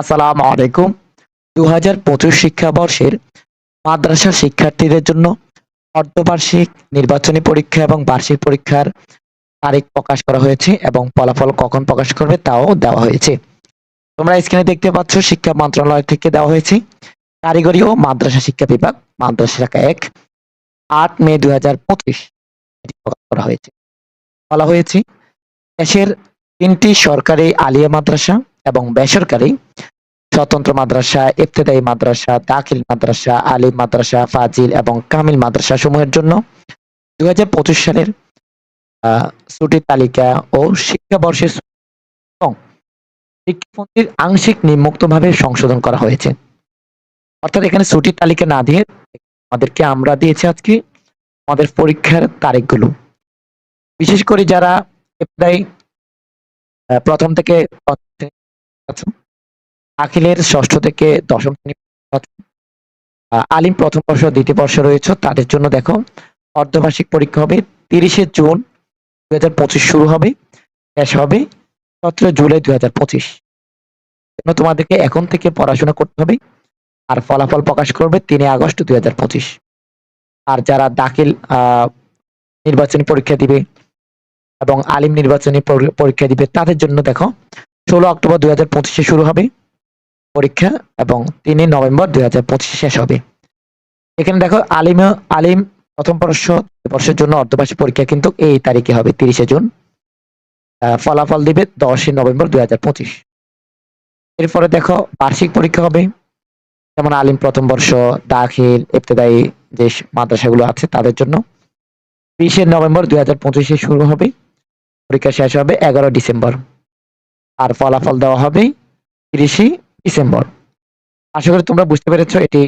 আসসালামু আলাইকুম। দু হাজার পঁচিশ শিক্ষাবর্ষের মাদ্রাসা শিক্ষার্থীদের জন্য অর্ধবার্ষিক নির্বাচনী পরীক্ষা এবং বার্ষিক পরীক্ষার তারিখ প্রকাশ করা হয়েছে এবং ফলাফল কখন প্রকাশ করবে তাও দেওয়া হয়েছে। তোমরা স্ক্রিনে দেখতে পাচ্ছ, শিক্ষা মন্ত্রণালয় থেকে দেওয়া হয়েছে। কারিগরি ও মাদ্রাসা শিক্ষা বিভাগ, মাদ্রাসা শাখা এক, আট মে দুই হাজার পঁচিশ প্রকাশ করা হয়েছে। বলা হয়েছে, দেশের তিনটি সরকারি আলিয়া মাদ্রাসা এবং বেসরকারি স্বতন্ত্র মাদ্রাসা ইফতেদায়ী মাদ্রাসা, দাখিল মাদ্রাসা, আলিম মাদ্রাসা, ফাজিল এবং কামিল মাদ্রাসা সমূহের জন্য দুই সালের ছুটির তালিকা ও শিক্ষাবর্ষের এবং শিক্ষাপন্থীর আংশিক নিম্মুক্তভাবে সংশোধন করা হয়েছে। অর্থাৎ এখানে ছুটির তালিকা না দিয়ে আমাদেরকে আমরা দিয়েছি আজকে আমাদের পরীক্ষার তারিখগুলো। বিশেষ করে যারা প্রথম থেকে আখিলের ষষ্ঠ থেকে দশম শ্রেণি আলিম প্রথম বর্ষ, দ্বিতীয় বর্ষ রয়েছে। তাদের জন্য দেখো, অর্ধবার্ষিক পরীক্ষা হবে তিরিশে জুন দুই হাজার পঁচিশ শুরু হবে, শেষ হবে সতেরো জুলাই দুই হাজার পঁচিশ। তোমাদেরকে এখন থেকে পড়াশোনা করতে হবে আর ফলাফল প্রকাশ করবে তিন আগস্ট দুই হাজার পঁচিশ। আর যারা দাখিল নির্বাচনী পরীক্ষা দিবে এবং আলিম নির্বাচনী পরীক্ষা দিবে, তাদের জন্য দেখো, ষোলো অক্টোবর দুই হাজার পঁচিশে শুরু হবে। পরীক্ষা এবং তিনই নভেম্বর দুই হাজার পঁচিশে শেষ হবে। এখানে দেখো আলিম আলিম প্রথম বর্ষ বর্ষের জন্য অর্ধবার্ষিক পরীক্ষা কিন্তু এই তারিখে হবে, তিরিশে জুন। ফলাফল দিবে দশই নভেম্বর দুই হাজার পঁচিশ। এরপরে দেখো বার্ষিক পরীক্ষা হবে। যেমন আলিম প্রথম বর্ষ, দাখিল, ইবতেদায়ী যে মাদ্রাসাগুলো আছে তাদের জন্য। বিশে নভেম্বর দুই হাজার পঁচিশে শুরু হবে। পরীক্ষা শেষ হবে এগারো ডিসেম্বর। আর ফলাফল দেওয়া হবে তিরিশে ডিসেম্বর। আশা করি তোমরা বুঝতে পেরেছ, এটি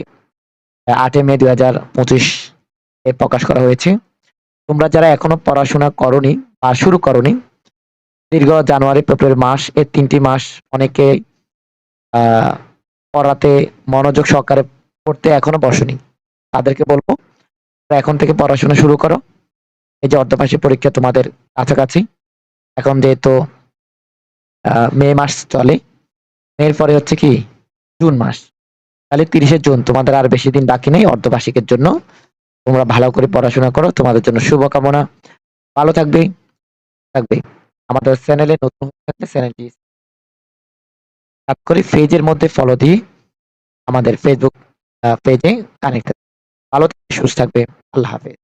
আটই মে দুই হাজার পঁচিশ এ প্রকাশ করা হয়েছে। তোমরা যারা এখনও পড়াশোনা করনি বা শুরু করনি, দীর্ঘ জানুয়ারি, ফেব্রুয়ারি মাস এর তিনটি মাস অনেকে পড়াতে মনোযোগ সহকারে পড়তে এখনও বসনি। তাদেরকে বলব এখন থেকে পড়াশোনা শুরু করো। এই যে অর্ধবার্ষিক পরীক্ষা তোমাদের কাছাকাছি। এখন যেহেতু মে মাস চলে এর পরে হচ্ছে কি? জুন মাস। তাহলে তিরিশে জুন, তোমাদের আর বেশি দিন বাকি নেই অর্ধবার্ষিকের জন্য। তোমরা ভালো করে পড়াশোনা করো, তোমাদের জন্য শুভকামনা। ভালো থাকবে থাকবে। আমাদের চ্যানেলে নতুন চ্যানেলটি করে পেজের মধ্যে ফলো দিয়ে আমাদের ফেসবুক পেজে কানেক্ট ভালো থাকবে, সুস্থ থাকবে। আল্লাহ হাফেজ।